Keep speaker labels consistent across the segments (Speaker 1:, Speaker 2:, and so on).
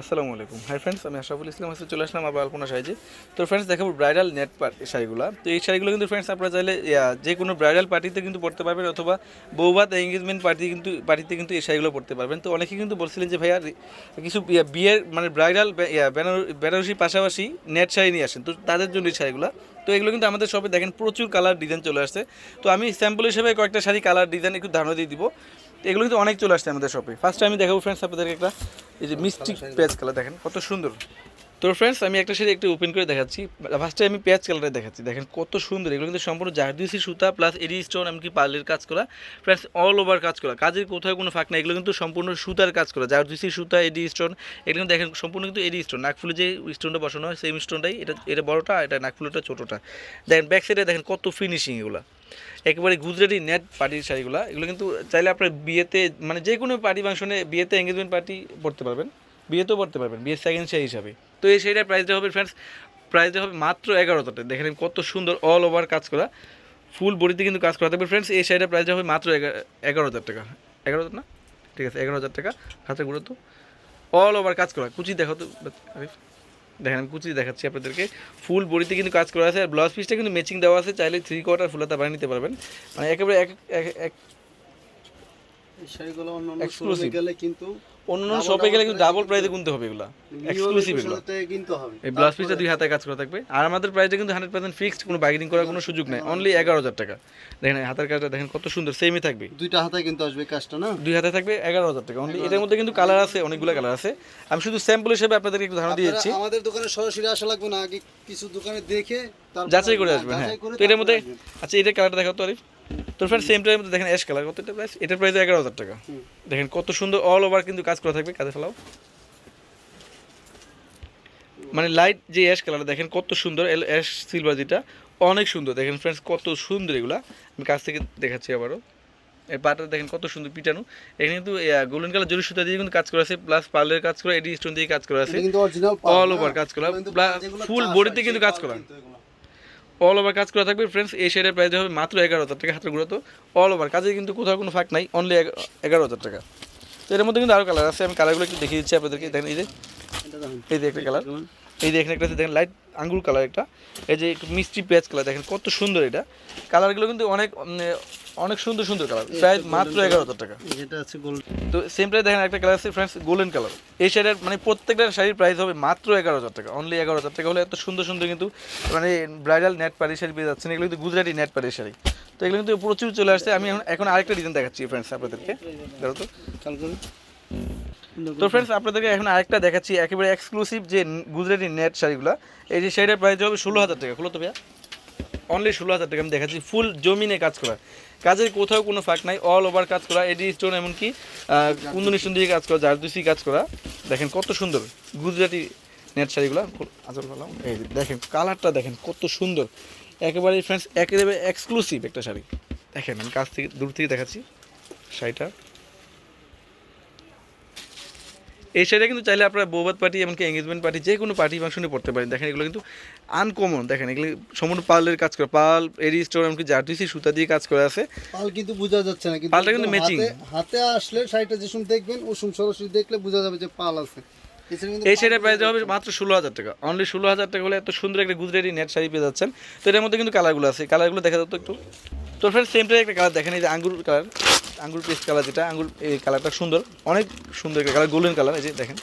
Speaker 1: আসসালামু আলাইকুম। Hi friends আমি আশরাফুল ইসলাম, আজকে চলে আসলাম আবার আলপনা সাইজে তো ফ্রেন্ডস দেখাবো ব্রাইডাল নেট শাড়িগুলো। তো এই শাড়িগুলো কিন্তু ফ্রেন্ডস আপনারা চাইলে যে কোনো ব্রাইডাল পার্টিতে কিন্তু পড়তে পারবেন অথবা বৌভাত এঙ্গেজমেন্ট পার্টি কিন্তু পার্টিতে কিন্তু এই শাড়িগুলো পড়তে পারবেন। তো অনেকে কিন্তু বলছিলেন যে, ভাইয়া, কিছু বিয়ের মানে ব্রাইডাল বেনারসি পাশাপাশি নেট শাড়ি নিয়ে আসেন। তো তাদের জন্য এই শাড়িগুলো। তো এগুলো কিন্তু আমাদের শপে দেখেন প্রচুর কালার ডিজাইন চলে আসছে। তো আমি স্যাম্পল হিসেবে কয়েকটা শাড়ি কালার ডিজাইন একটু ধারণা দিয়ে দিব। এগুলো কিন্তু অনেক চলে আসছে আমাদের শপে ফার্স্টে আমি দেখাবো ফ্রেন্ডস আপনাদেরকে একটা, এই যে মিষ্টি পেঁয়াজ কালার দেখেন, কত সুন্দর। তো ফ্রেন্ডস আমি একটা শাড়ি একটু ওপেন করে দেখাচ্ছি। ফার্স্টে আমি পেঁয়াজ কালারটা দেখাচ্ছি। দেখেন কত সুন্দর, এগুলো কিন্তু সম্পূর্ণ জারদুসি সুতা প্লাস এডি স্টোন, এমনকি পার্লের কাজ করা। ফ্রেন্ডস অল ওভার কাজ করা। কাজের কোথাও কোনো ফাঁক না এগুলো কিন্তু সম্পূর্ণ সুতার কাজ করা। জারদুসি সুতা, এডি স্টোন, এগুলো কিন্তু দেখেন সম্পূর্ণ কিন্তু এডি স্টোন। নাকফুলে যে স্টোনটা বসানো হয় সেম স্টোনটাই এটা এটা বড়টা, এটা নাকফুলটা ছোটোটা। দেখেন ব্যাক সাইডে দেখেন কত ফিনিশিং এগুলো। একেবারে গুজরাটি নেট পার্টির শাড়িগুলো, এগুলো কিন্তু চাইলে আপনার বিয়েতে মানে যে কোনো পার্টি ফাংশনে বিয়েতে এঙ্গেজমেন্ট পার্টি পড়তে পারবেন, বিয়েতেও পড়তে পারবেন, বিয়ের সেকেন্ড শাড়ি হিসাবে। তো এই শাড়িটার প্রাইসটা হবে ফ্রেন্ডস প্রাইসটা হবে মাত্র এগারো হাজার টাকা দেখেন কত সুন্দর অল ওভার কাজ করা ফুল বডিতে কিন্তু কাজ করা। থাকবে ফ্রেন্ডস এই শাড়িটার প্রাইসটা হবে মাত্র এগা- এগারো হাজার টাকা। এগারো হাজার না? ঠিক আছে, এগারো হাজার টাকা হাতে গুঁড়ো তো। অল ওভার কাজ করা। কুচি দেখো তো। দেখেন, আমি কুচি দেখাচ্ছি আপনাদেরকে। ফুল বডিতে কিন্তু কাজ করা আছে, আর ব্লাউজ পিসটা কিন্তু ম্যাচিং দেওয়া আছে, চাইলে থ্রি কোয়ার্টার ফুলাতা বানিয়ে নিতে পারবেন। মানে একেবারে এক
Speaker 2: এই শাড়িগুলো অন্যান্য
Speaker 1: Exclusive.
Speaker 2: গেলে কিন্তু
Speaker 1: অন্য শপে গেলে কিন্তু ডাবল প্রাইসে
Speaker 2: কিনতে
Speaker 1: হবে এগুলো। এক্সক্লুসিভ এগুলো।
Speaker 2: কিনতে হবে।
Speaker 1: এই ব্লাউজ পিসটা দুই হাতে কাজ করা থাকবে। আর আমাদের প্রাইসটা কিন্তু হান্ড্রেড পার্সেন্ট ফিক্সড কোনো বার্গেনিং করার কোনো সুযোগ নেই। অনলি এগারো হাজার টাকা। দেখেন হাতের কাজটা দেখেন কত সুন্দর সেমই থাকবে।
Speaker 2: দুইটা হাতে কিন্তু আসবে কাজটা না?
Speaker 1: দুই হাতে থাকবে এগারো হাজার টাকা। অনলি এটার মধ্যে কিন্তু কালার আছে অনেকগুলো কালার আছে। আমি শুধু স্যাম্পল হিসেবে আপনাদেরকে একটু ধারণা দিয়ে দিচ্ছি।
Speaker 2: আমাদের দোকানে সরাসরি আসা লাগবে না আগে কিছু দোকানে দেখে
Speaker 1: যাচাই করে
Speaker 2: হ্যাঁ,
Speaker 1: আসবেন হ্যাঁ। তো এটার মধ্যে। আচ্ছা এটার কালারটা দেখাও তো আরিফ। তো ফ্রেন্ড সেম মধ্যে দেখেন অ্যাশ কালার কত এটা প্রাইস এটার প্রাইস এগারো হাজার টাকা। দেখেন কত সুন্দর অল ওভার কিন্তু কাজ করা থাকবে কাজে ফেলাও। মানে লাইট যে অ্যাশ কালার দেখেন কত সুন্দর অ্যাশ সিলভার যেটা অনেক সুন্দর। দেখেন ফ্রেন্ডস কত সুন্দর এগুলা। আমি কাছ থেকে দেখাচ্ছি আবারও। এই পাটা দেখেন কত সুন্দর পিটানো। এখানে কিন্তু গোল্ডেন কালার জরি সুতা দিয়ে কিন্তু কাজ করা আছে প্লাস পার্লের কাজ করা এডি স্টোন দিয়ে কাজ করা আছে। All over কাজ করা, full body কিন্তু কাজ করা। অল ওভার কাজ করা থাকবে। ফ্রেন্ডস এই শেডের প্রাইস হবে মাত্র এগারো হাজার টাকা হাতের গুঁড়ো তো। অল ওভার কাজে কিন্তু কোথাও কোনো ফাঁক নাই অনলি এগারো হাজার টাকা। তো এর মধ্যে কিন্তু আরও কালার আছে আমি কালারগুলো একটু দেখিয়ে দিচ্ছি আপনাদেরকে। দেখেন এই যে এই যে একটা কালার এই যে এখানে একটা দেখেন লাইট আঙ্গুর কালার একটা। এই যে একটু মিষ্টি পেঁয়াজ কালার দেখেন কত সুন্দর এটা। কালারগুলো কিন্তু অনেক অনেক সুন্দর সুন্দর কালার প্রায় মাত্র এগারো হাজার টাকা।
Speaker 2: এটা আছে গোল্ড
Speaker 1: তো সেম প্রাইস দেখেন একটা কালার আছে ফ্রেন্ডস গোল্ডেন কালার এই শাড়ির মানে প্রত্যেকটা শাড়ির প্রাইস হবে মাত্র এগারো হাজার টাকা। অনলি এগারো হাজার টাকা হলে এত সুন্দর সুন্দর কিন্তু মানে ব্রাইডাল নেট পাড়ি শাড়ি পেয়ে যাচ্ছেন। এগুলো কিন্তু গুজরাটি নেট পাড়ি শাড়ি। তো এগুলো কিন্তু প্রচুর চলে আসছে। আমি এখন- আরেকটা ডিজাইন দেখাচ্ছি ফ্রেন্ডস আপনাদেরকে। দেখো তো। তো ফ্রেন্ডস আপনাদেরকে এখন আরেকটা দেখাচ্ছি, একেবারে এক্সক্লুসিভ যে গুজরাটি নেট শাড়িগুলো, এই যে শাড়িটার প্রাইস হবে ষোলো হাজার টাকা, খুলো তো ভাইয়া। অনলি ষোলো হাজার টাকা আমি দেখাচ্ছি ফুল জমিনে কাজ করা। কাজের কোথাও কোনো ফাঁক নাই অল ওভার কাজ করা, এডি স্টোন এমনকি কুন্দনি স্টোন দিয়ে কাজ করা, জারদুসি কাজ করা। দেখেন কত সুন্দর গুজরাটি নেট শাড়িগুলো আচল ভালো এই দেখেন কালারটা দেখেন কত সুন্দর। একেবারে ফ্রেন্ডস একেবারে এক্সক্লুসিভ একটা শাড়ি। দেখেন আমি কাছ থেকে, দূর থেকে দেখাচ্ছি শাড়িটা। এই শাড়িটা কিন্তু চাইলে আপনারা বৌবাদ পার্টি এমনকি এঙ্গেজমেন্ট পার্টি যে কোনো পার্টি ফাংশনে পড়তে পারেন। দেখেন এগুলো কিন্তু আনকমন দেখেন এগুলো সম্পূর্ণ পার্লের কাজ করা। পাল এরি স্টোর এমনকি জার্টিসি সুতা দিয়ে কাজ করা আছে।
Speaker 2: পাল কিন্তু বোঝা যাচ্ছে না
Speaker 1: পালটা কিন্তু matching।
Speaker 2: হাতে- আসলে শাড়িটা যে সময় দেখবেন ও সময় সরাসরি দেখলে বোঝা যাবে যে পাল আছে।
Speaker 1: এই শাড়ির প্রাইস হবে মাত্র ষোলো হাজার টাকা। অনলি ষোলো হাজার টাকা হলে এত সুন্দর একটা গুজরাটি নেট শাড়ি পেয়ে যাচ্ছেন। তো এটার মধ্যে কিন্তু কালারগুলো আছে। কালারগুলো দেখা যাচ্ছে একটু। তো ফ্রেন্ড সেমটাই একটা কালার দেখেন এই যে আঙ্গুর কালার আঙ্গুর পেস্ট কালার যেটা আঙ্গুর এই কালারটা সুন্দর অনেক সুন্দর একটা কালার গোল্ডেন কালার এই যে দেখেন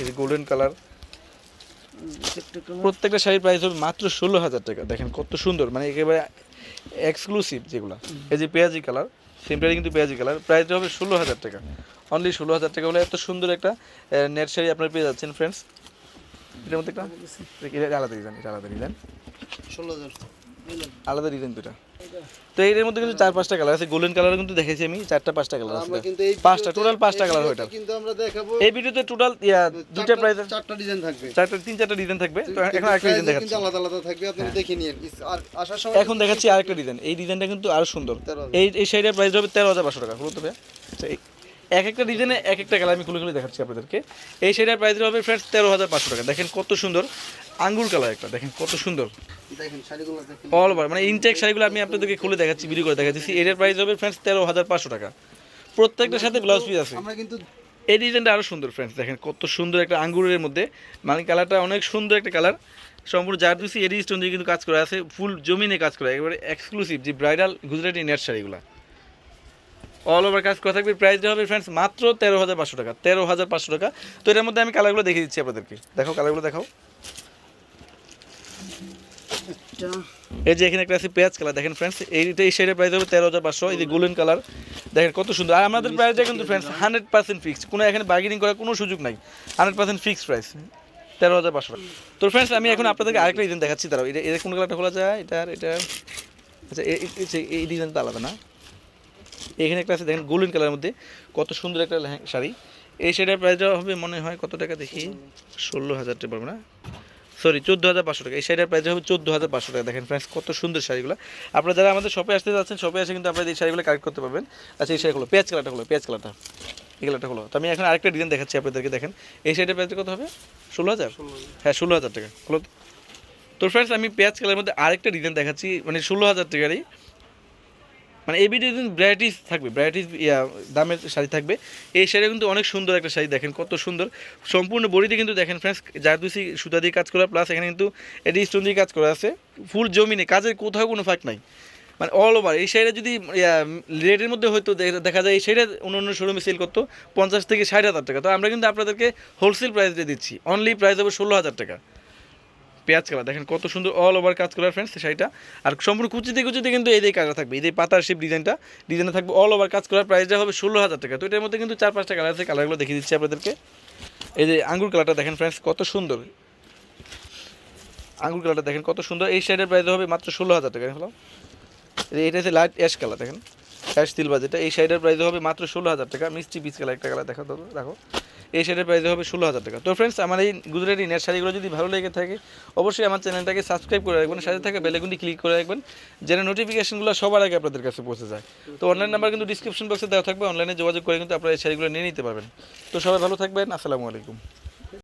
Speaker 1: এই যে গোল্ডেন কালার প্রত্যেকটা শাড়ির প্রাইস হবে মাত্র ষোলো হাজার টাকা দেখেন কত সুন্দর মানে একেবারে এক্সক্লুসিভ যেগুলো। এই যে পেঁয়াজি কালার সিম্পলি কিন্তু পেঁয়াজি কালার প্রাইস হবে ষোলো হাজার টাকা। অনলি ষোলো হাজার টাকা হলে এত সুন্দর একটা নেট শাড়ি আপনারা পেয়ে যাচ্ছেন ফ্রেন্ডস এটার মধ্যে একটা? আলাদা ডিজাইন এটা আলাদা ডিজাইন
Speaker 2: ষোলো হাজার।
Speaker 1: আলাদা ডিজাইন দুটা তো এর মধ্যে কিন্তু চার পাঁচটা কালার আছে। গোল্ডেন কালার কিন্তু দেখেছি আমি চারটা পাঁচটা কালার আছে। পাঁচটা টোটাল পাঁচটা কালার ওইটা
Speaker 2: কিন্তু আমরা দেখাবো
Speaker 1: এই ভিডিওতে টোটাল প্রাইস
Speaker 2: চারটা ডিজাইন থাকবে।
Speaker 1: চারটা তিন চারটা ডিজাইন থাকবে। তো এখন আরেকটা ডিজাইন দেখাচ্ছি
Speaker 2: কিন্তু আলাদা আলাদা থাকবে আপনি দেখে নিন আর আসার সময়
Speaker 1: এখন দেখাচ্ছি আরেকটা ডিজাইন এই ডিজাইনটা কিন্তু আরও সুন্দর। এই এই শাড়িটার প্রাইস হবে তেরো হাজার পাঁচশো টাকা বলতে আচ্ছা, এক একটা ডিজাইনে এক একটা কালার আমি খুলে খুলে দেখাচ্ছি আপনাদেরকে। এই শাড়িটার প্রাইস হবে ফ্রেন্ডস তেরো হাজার পাঁচশো টাকা। দেখেন কত সুন্দর। আঙ্গুর কালার একটা দেখেন কত সুন্দর। অল ওভার মানে ইনটেক শাড়িগুলো আমি আপনাদেরকে খুলে দেখাচ্ছি ভিডিও করে দেখাচ্ছি। এটার প্রাইস হবে ফ্রেন্ডস তেরো হাজার পাঁচশো টাকা। প্রত্যেকটার সাথে ব্লাউজ পিস আছে।
Speaker 2: আমরা কিন্তু
Speaker 1: এই ডিজাইনটা আরও সুন্দর ফ্রেন্ডস দেখেন কত সুন্দর একটা আঙ্গুরের মধ্যে। মানে কালারটা অনেক সুন্দর একটা কালার। সম্পূর্ণ যার জারদুসি এডি স্টোন দিয়ে কিন্তু কাজ করা আছে ফুল জমিনে কাজ করা একেবারে এক্সক্লুসিভ যে ব্রাইডাল গুজরাটি নেট শাড়িগুলো। অল ওভার কাজ করা থাকবে প্রাইসটা হবে ফ্রেন্ডস মাত্র তেরো হাজার পাঁচশো টাকা তেরো হাজার পাঁচশো টাকা। তো এটার মধ্যে আমি কালারগুলো দেখিয়ে দিচ্ছি আপনাদেরকে। দেখো কালারগুলো দেখাও। এই যে এখানে একটা আছে পেঁয়াজ কালার। দেখেন ফ্রেন্ডস এইটা এই শাড়ির প্রাইস হবে তেরো হাজার পাঁচশো, এই যে গোল্ডেন কালার দেখেন কত সুন্দর। আর আমাদের প্রাইসটা কিন্তু ফ্রেন্ডস হান্ড্রেড পার্সেন্ট ফিক্সড কোনো এখানে বার্গেনিং করার কোনো সুযোগ নাই। হান্ড্রেড পার্সেন্ট ফিক্সড প্রাইস তেরো হাজার পাঁচশো। তো ফ্রেন্ডস আমি এখন আপনাদেরকে আরেকটা ডিজাইন দেখাচ্ছি। তারাও এটা এটা কোন কালারটা খোলা যায়? এটার এটা আচ্ছা এ- এই ডিজাইনটা আলাদা না। এখানে একটা আছে, দেখেন গোল্ডেন কালারের মধ্যে কত সুন্দর একটা শাড়ি। এই শাড়িটার প্রাইসটা হবে, মনে হয় কত টাকা দেখি? ষোলো হাজার টাকা পারব না? সরি চোদ্দ হাজার পাঁচশো টাকা। এই শাড়িটার প্রাইস হবে চোদ্দ হাজার পাঁচশো টাকা। দেখেন ফ্রেন্ডস কত সুন্দর শাড়িগুলো। আপনারা যারা আমাদের শপে আসতে যাচ্ছেন শপে আসে কিন্তু আপনারা এই শাড়িগুলো কালেক্ট করতে পারবেন। আচ্ছা এই শাড়িগুলো, পেঁয়াজ কালারটা হলো, পেঁয়াজ কালারটা এই কালারটা হলো। তো আমি এখন আরেকটা ডিজাইন দেখাচ্ছি আপনাদেরকে, দেখেন। এই শাড়িটার প্রাইস কত হবে? ষোলো হাজার? হ্যাঁ ষোলো হাজার টাকা। হলো তো? ফ্রেন্ডস আমি পেঁয়াজ কালারের মধ্যে আরেকটা ডিজাইন দেখাচ্ছি মানে ষোলো হাজার টাকারই। মানে এই ভিডিও কিন্তু ভ্যারাইটিস থাকবে ভ্যারাইটিস ইয়া, দামের শাড়ি থাকবে। এই শাড়ি কিন্তু অনেক সুন্দর একটা শাড়ি, দেখেন কত সুন্দর। সম্পূর্ণ বডিতে কিন্তু দেখেন ফ্রেন্ডস জারদুসি সুতা দিয়ে কাজ করা প্লাস এখানে কিন্তু এটি স্টোন দিয়ে কাজ করা আছে। ফুল জমিনে, কাজের কোথাও কোনো ফাঁক নাই। মানে অল ওভার এই শাড়িটা যদি রেটের মধ্যে হয়তো দেখা যায়, এই শাড়িটা অন্য অন্য শোরুমে সেল করতো পঞ্চাশ থেকে ষাট হাজার টাকা। তো আমরা কিন্তু আপনাদেরকে হোলসেল প্রাইস দিয়ে দিচ্ছি। অনলি প্রাইস হবে ষোলো হাজার টাকা। পেঁয়াজ কালার। দেখেন কত সুন্দর অল ওভার কাজ করার ফ্রেন্ডস শাড়িটা। আর সম্পূর্ণ কুচিতে কুচিতে কিন্তু এই দিয়ে থাকবে। এই যে পাতার শিপ ডিজাইনটা ডিজাইনটা থাকবে অল ওভার কাজ করার প্রাইসটা হবে ষোলো হাজার টাকা। তো এটার মধ্যে কিন্তু চার পাঁচটা কালার আছে। কালারগুলো দেখিয়ে দিচ্ছি আপনাদেরকে। এই যে আঙ্গুর কালারটা দেখেন ফ্রেন্ডস কত সুন্দর। আঙ্গুর কালারটা দেখেন কত সুন্দর। এই শাড়ির প্রাইস হবে মাত্র ষোলো হাজার টাকা হলো এটা হচ্ছে লাইট অ্যাশ কালার দেখেন। অ্যাশ সিলভার যেটা, এই শাড়িটার প্রাইস হবে মাত্র ষোলো হাজার টাকা। মিষ্টি পিচ কালার একটা কালার দেখা দাও রাখো এই শাড়ির প্রাইস হবে ষোলো হাজার টাকা। তো ফ্রেন্ডস আমার এই গুজরাটি নেট শাড়িগুলো যদি ভালো লেগে থাকে, অবশ্যই আমার চ্যানেলটাকে সাবস্ক্রাইব করে রাখবেন, সাথে থাকা বেলেগুনটি ক্লিক করে রাখবেন, যেন নোটিফিকেশনগুলো সবার আগে আপনাদের কাছে পৌঁছে যায়। তো অনলাইন নাম্বার কিন্তু ডিসক্রিপশন বক্সে দেওয়া থাকবে অনলাইনে যোগাযোগ করে কিন্তু আপনারা এই শাড়িগুলো নিয়ে নিতে পারবেন। তো সবাই ভালো থাকবেন, আসসালামু আলাইকুম।